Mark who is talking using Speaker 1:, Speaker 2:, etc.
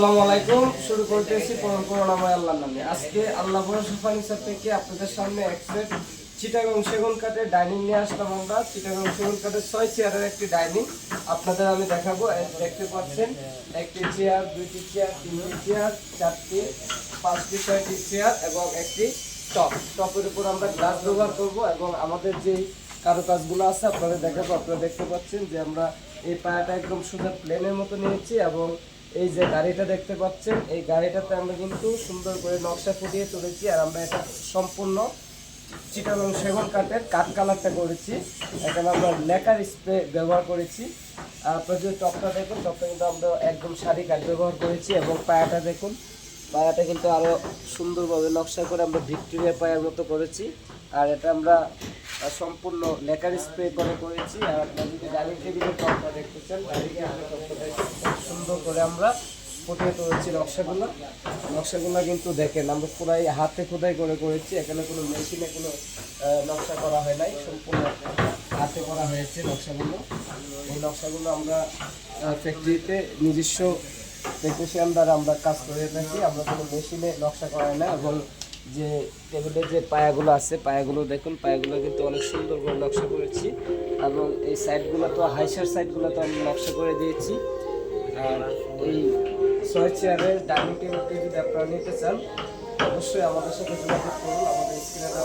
Speaker 1: আসসালামু শুরু করতেছি নামে। আজকে থেকে আপনাদের সামনে এক সেট সেগুন ডাইনিং নিয়ে আসলাম আমরা। সেগুন কাঠের ছয় চেয়ারের একটি ডাইনিং আপনাদের আমি দেখাবো। দেখতে পাচ্ছেন, একটি চেয়ার দুইটি চেয়ার তিনটি চেয়ার চারটি, পাঁচটি, ছয়টি চেয়ার এবং একটি টপ টপের উপর আমরা ব্যবহার করব এবং আমাদের যে কারুকাজগুলো আছে আপনাদের দেখাবো। আপনারা দেখতে পাচ্ছেন যে আমরা এই পায়াটা একদম সোজা প্লেনের মতো নিয়েছি এবং এই যে গাড়িটা দেখতে পাচ্ছেন, এই গাড়িটাতে আমরা কিন্তু সুন্দর করে নকশা ফুটিয়ে তুলেছি আর আমরা এটা সম্পূর্ণ চিটাগং সেগুন কাঠের কাঠ কালারটা করেছি। এখানে আমরা লেকার স্প্রে ব্যবহার করেছি। আর আপনার যদি টপটা দেখুন, টপটা কিন্তু আমরা একদম শাড়ি কাঠ ব্যবহার করেছি এবং পায়াটা দেখুন, পায়াটা কিন্তু আরও সুন্দরভাবে নকশা করে আমরা ভিক্টোরিয়া পায়ের মতো করেছি। আর এটা আমরা সম্পূর্ণ লেকার স্প্রে করে করেছি। আর আপনার যদি ডাইনিং টেবিলের টপটা দেখতে চান ডাইনিং টেবিলের টপটা করে আমরা ফুটিয়ে তুলেছি নকশাগুলো। নকশাগুলো কিন্তু দেখেন, আমরা পুরাই হাতে খোদাই করে করেছি, এখানে কোনো মেশিনে কোনো নকশা করা হয় নাই, সম্পূর্ণ হাতে করা হয়েছে নকশাগুলো। এই নকশাগুলো আমরা ফ্যাক্টরিতে নিজস্ব টেকনিশিয়ান দ্বারা আমরা কাজ করে থাকি। আমরা কোনো মেশিনে নকশা করাই না এবং যে টেবিলের যে পায়াগুলো আছে, পায়াগুলো দেখুন, পায়াগুলো কিন্তু অনেক সুন্দর করে নকশা করেছি। এবং এই সাইডগুলো তো, হাইসার সাইডগুলো তো আমি নকশা করে দিয়েছি। এই ছয় ডাইনিং টেবিলটি যদি নিতে চান, অবশ্যই আমাদের সাথে যোগাযোগ করুন, আমাদের স্ক্রিনে দেওয়া ফোন নম্বর